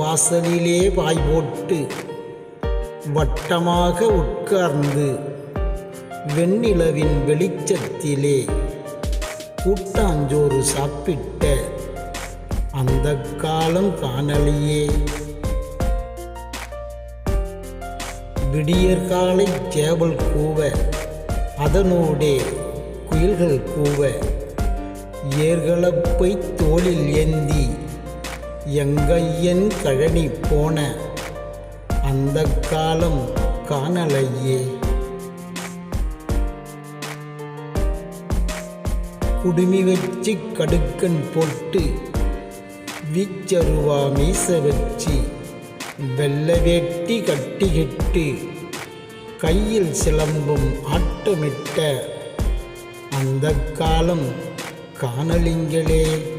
வாசலிலே வாய் போட்டு வட்டமாக உட்கார்ந்து வெண்ணிலவின் வெளிச்சத்திலே கூட்டாஞ்சோறு சாப்பிட்ட அந்த காலம் காணலியே. விடியற்காலை சேவல் கூவ அதனோடே குயில்கள் கூவ ஏர்களப்பை தோளில் ஏந்தி எங்கையன் கழனி போன அந்த காலம் காணலையே. குடுமி வச்சு கடுக்கன் போட்டு வீச்சருவா மீச வச்சு வெள்ளை வேட்டி கட்டிக்கிட்டு கையில் சிலம்பும் ஆட்டமிட்ட அந்த காலம் காணலிங்களே.